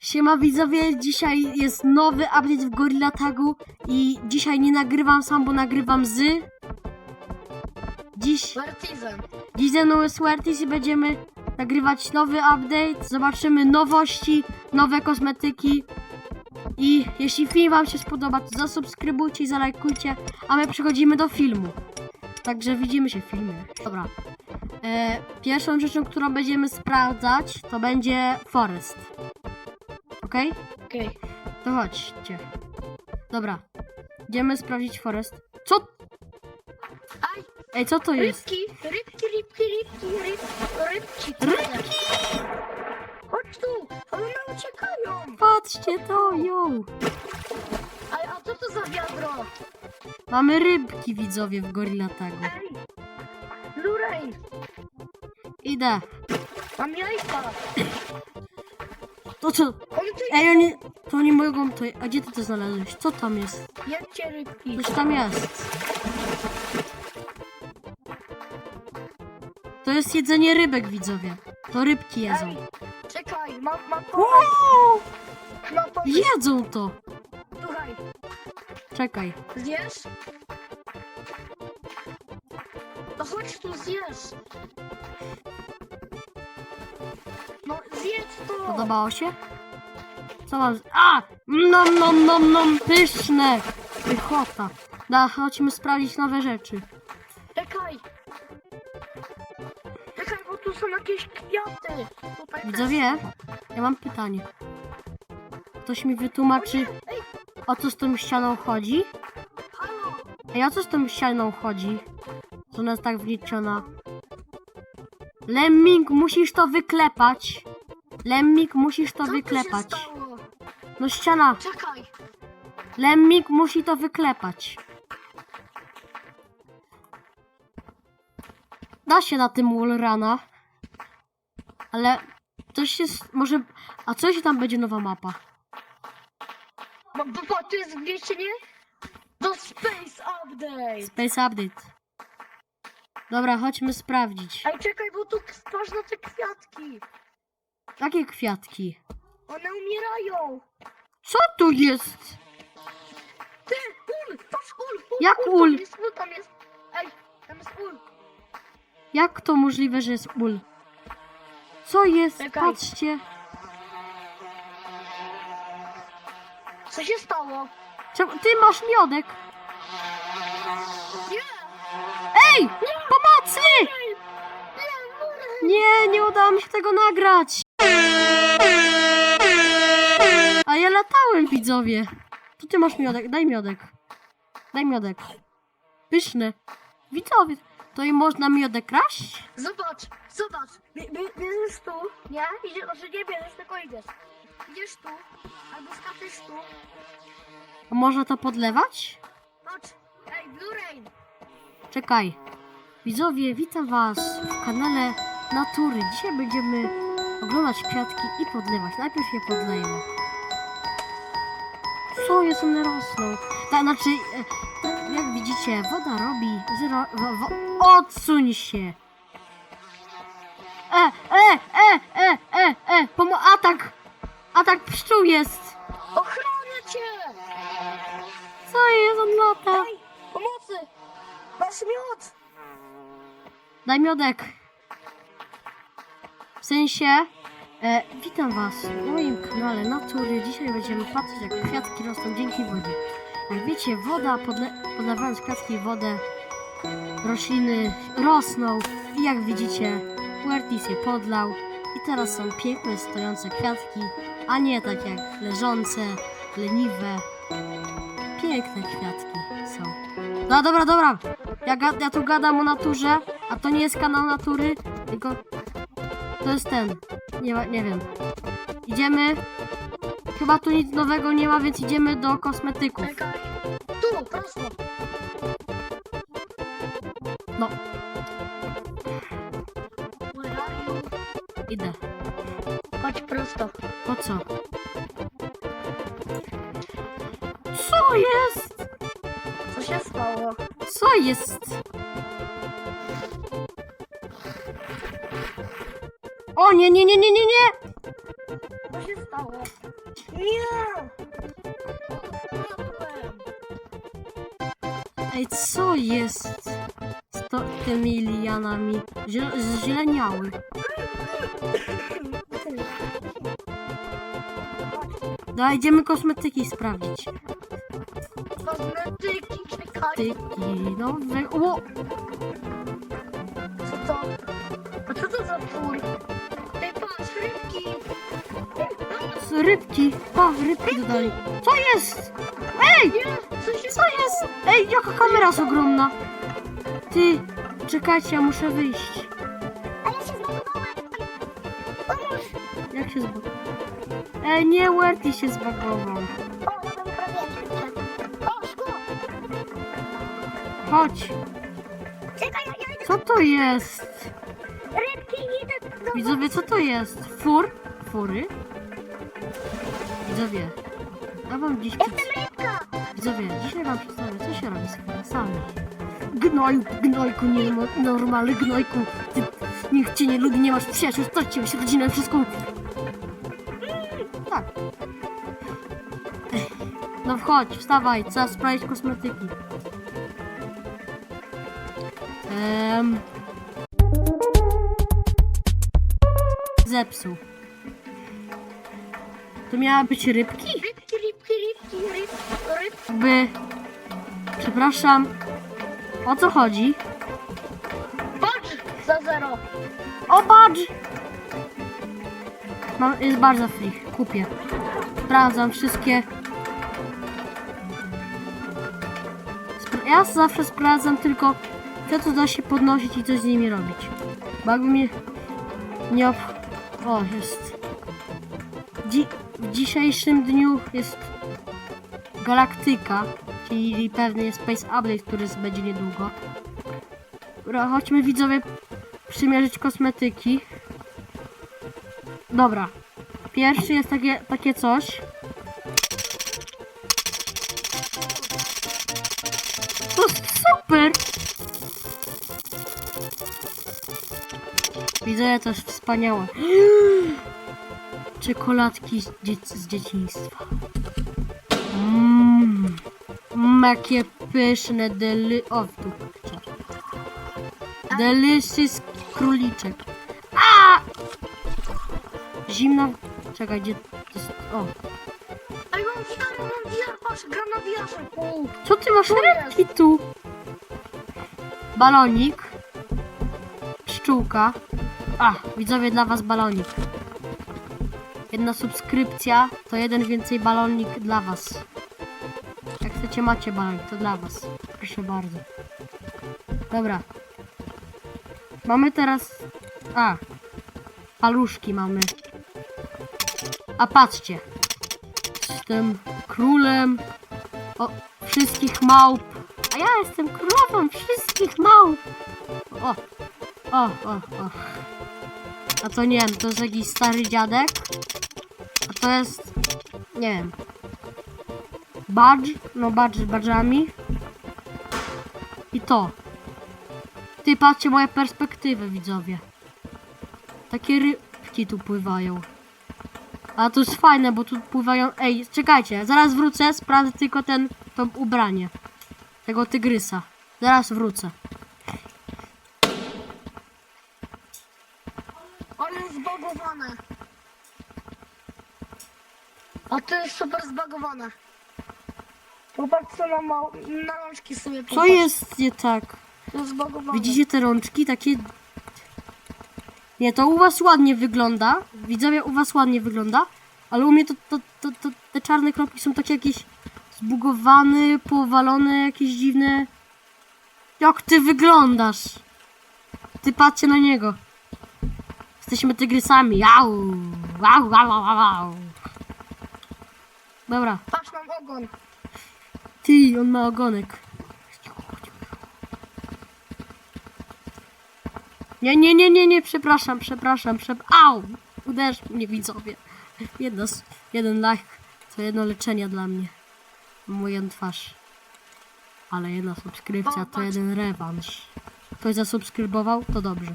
Siema widzowie, dzisiaj jest nowy update w Gorilla Tagu i dzisiaj nie nagrywam sam, bo nagrywam z... Dziś, Partizan. dziś ze mną jest Swertis i będziemy nagrywać nowy update, zobaczymy nowości, nowe kosmetyki i jeśli film wam się spodoba, to zasubskrybujcie i zalajkujcie, a my przechodzimy do filmu. Także widzimy się w filmie. Dobra. E, pierwszą rzeczą, którą będziemy sprawdzać, to będzie Forest. Okej? Okej. To chodźcie. Dobra. Idziemy sprawdzić Forest. Co? Aj, Ej, co to jest? rybki, rybki, rybki, rybki, ryb, rybki. Rybki! Chodź tu, one uciekają. Patrzcie to, ją! A, a co to za wiadro? Mamy rybki, widzowie, w Gorilla Tagu. Ej, Lurej, Idę. mam jajka. To co? Ej, oni... To oni mogą to... A gdzie ty to znalazłeś? Co tam jest? jedźcie rybki. Coś tam jest. To jest jedzenie rybek, widzowie. To rybki jedzą. Czekaj, mam, mam pomysł, Wow! mam pomysł. Jedzą to! Słuchaj, Czekaj. zjesz? No chodź tu, zjesz. No zjedz to. Podobało się? Co mam? A! Nom, nom, nom, nom, pyszne! Pychota. Da, chodźmy sprawdzić nowe rzeczy. Czekaj! Czekaj, bo tu są jakieś kwiaty! Tutaj Widzowie, ja mam pytanie. Ktoś mi wytłumaczy, Ej, o co z tą ścianą chodzi? halo! Ej, o co z tą ścianą chodzi? Co ona jest tak wnieciona? Lemming, musisz to wyklepać. Lemming, musisz to Co wyklepać. tu się stało? No ściana. Czekaj! Lemming musi to wyklepać. Da się na tym wallrana. Ale coś jest, może... A co jeśli tam będzie nowa mapa? Bo, bo, bo tu jest wniesienie do Space Update! Space Update. Dobra, chodźmy sprawdzić. Ej, czekaj, bo tu patrz na te kwiatki! Jakie kwiatki? One umierają! Co tu jest? Ty, ul! Patrz, ul! ul Jak ul? Tam jest, ul, tam jest! Ej, tam jest ul! Jak to możliwe, że jest ul? Co jest? Czekaj. Patrzcie. Co się stało? Czemu- Ty masz miodek. Nie! Ej! Pomocy! Nie, nie udało mi się tego nagrać. A ja latałem, widzowie. Tu ty masz miodek, daj miodek. Daj miodek. Pyszny. Widzowie, to i można miodek kraść? Zobacz, zobacz. Bie- bie- Bierzesz tu, nie? Idziesz, znaczy nie bierzesz, tylko idziesz. Idziesz tu, albo skaczesz tu. A można to podlewać? Patrz, ej, Blue Rain. Czekaj. Widzowie, witam was w kanale Natury. Dzisiaj będziemy oglądać kwiatki i podlewać. Najpierw je podlejemy. Co jest, one rosną. Tak, znaczy, e, tak, jak widzicie, woda robi zero... Wo, wo, odsuń się! E, e, e, e, e, e, pomo atak! Atak pszczół jest! Ochronię cię! Co jest, on lata? Ej, pomocy! Masz miód! Daj miodek. W sensie, e, witam Was na moim kanale Natury. Dzisiaj będziemy patrzeć, jak kwiatki rosną dzięki wodzie. Jak wiecie, woda, podle podlewając kwiatki wodę, rośliny rosną i jak widzicie, Puertis je podlał i teraz są piękne, stojące kwiatki, a nie tak jak leżące, leniwe. Piękne kwiatki są. No dobra, dobra. Ja, ja tu gadam o naturze, a to nie jest kanał natury, tylko to jest ten. Nie, ma- nie wiem. Idziemy. Chyba tu nic nowego nie ma, więc idziemy do kosmetyków. Czekaj. Tu, prosto. No, idę. Chodź prosto. Po co? Co jest? Co się stało? Co jest? O nie, nie, nie, nie, nie, nie! Co się stało? Nie! Ej, co jest z to, tymi lianami? Ziel zzieleniały. Daj, idziemy kosmetyki sprawdzić. Kosmetyki, czekaj. Tyki, no we... O! Rybki. Pa, rybki dodali. Co jest? Ej! Co jest? Ej, jaka kamera jest ogromna. Ty, czekajcie, ja muszę wyjść. A ja się zbudowałem. Pomóż. Jak się zbagował? Ej, nie, Werty się zbagował. Chodź. Co to jest? Rybki, idę do... Widzowie, co to jest? Fur? Fury? Widzowie, ja wam dziś... Jestem rybka. Widzowie, dzisiaj wam przedstawię, co się robi z kwasami. Gnoju, gnojku, nie normalny gnojku. Ty nikt cię nie lubi, nie masz przyjaciół, straciłeś rodzinę, wszystko. Tak. No wchodź, wstawaj, trzeba sprawdzić kosmetyki. Ehm. Zepsuł. To miała być rybki? Rybki, rybki, rybki, rybki, rybki. By. Przepraszam. O co chodzi? Patrz, za zero. O, badge! Mam, jest bardzo free. Kupię. Sprawdzam wszystkie. Ja zawsze sprawdzam tylko te, co da się podnosić i coś z nimi robić. Bo jakby mnie nie ob... O, jest. Dzi w dzisiejszym dniu jest Galaktyka, czyli pewnie Space Update, który będzie niedługo. Dobra, chodźmy widzowie przymierzyć kosmetyki. Dobra. Pierwszy jest takie, takie coś. To super! Widzę, jest wspaniałe. Czekoladki z, dzie z dzieciństwa. Mmm. Mm, jakie pyszne, dely... O, tu. Delicious króliczek. A! Zimna. Czekaj, gdzie. O. Ej, mam VR, mam patrz. U, Co ty masz rybki tu? Balonik. Pszczółka. A, widzowie dla was balonik. Jedna subskrypcja to jeden więcej balonik dla was. Jak chcecie macie balonik, to dla was. Proszę bardzo. Dobra. Mamy teraz... A. Paluszki mamy. A patrzcie. Jestem królem o, wszystkich małp. A ja jestem królową wszystkich małp. O, o, o, o. A to nie wiem, to jest jakiś stary dziadek. To jest, nie wiem. Badge, no badge z badżami. I to. Ty patrzcie moje perspektywy, widzowie. Takie rybki tu pływają. A to jest fajne, bo tu pływają. Ej, czekajcie, zaraz wrócę, sprawdzę tylko ten to ubranie. Tego tygrysa. Zaraz wrócę. ale jest zbagowane. A to jest super zbagowane. Popatrz co na, na rączki sobie Co popatrz. jest nie tak? To jest zbagowane. Widzicie te rączki? Takie. Nie, to u was ładnie wygląda. Widzowie, u was ładnie wygląda. Ale u mnie to, to, to, to te czarne kropki są takie jakieś zbugowane, powalone, jakieś dziwne. Jak ty wyglądasz? Ty patrzcie na niego. Jesteśmy tygrysami. Au! Au, au, au, au. Dobra. Patrz mam ogon. Ty, on ma ogonek. Nie, nie, nie, nie, nie, przepraszam, przepraszam, przepraszam. Au! Uderz mnie, widzowie. Jedno, jeden like, to jedno leczenie dla mnie. Moją twarz. Ale jedna subskrypcja to jeden rewanż. Ktoś zasubskrybował? To dobrze.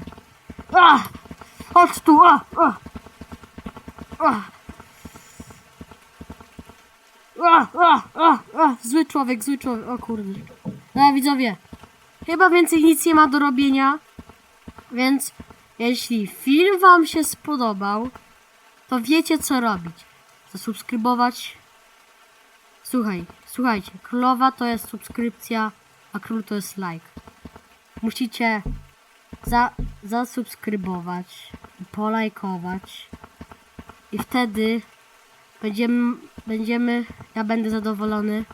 A! Chodź tu! A! A! A! Zły człowiek, zły człowiek, o kurde. No widzowie, chyba więcej nic nie ma do robienia, więc jeśli film wam się spodobał, to wiecie co robić. Zasubskrybować. Słuchaj, słuchajcie, królowa to jest subskrypcja, a król to jest like. Musicie za, zasubskrybować, polajkować i wtedy będziemy, będziemy, ja będę zadowolony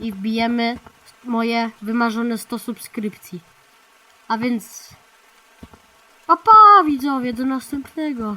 i wbijemy moje wymarzone 100 subskrypcji. A więc, papa widzowie, do następnego.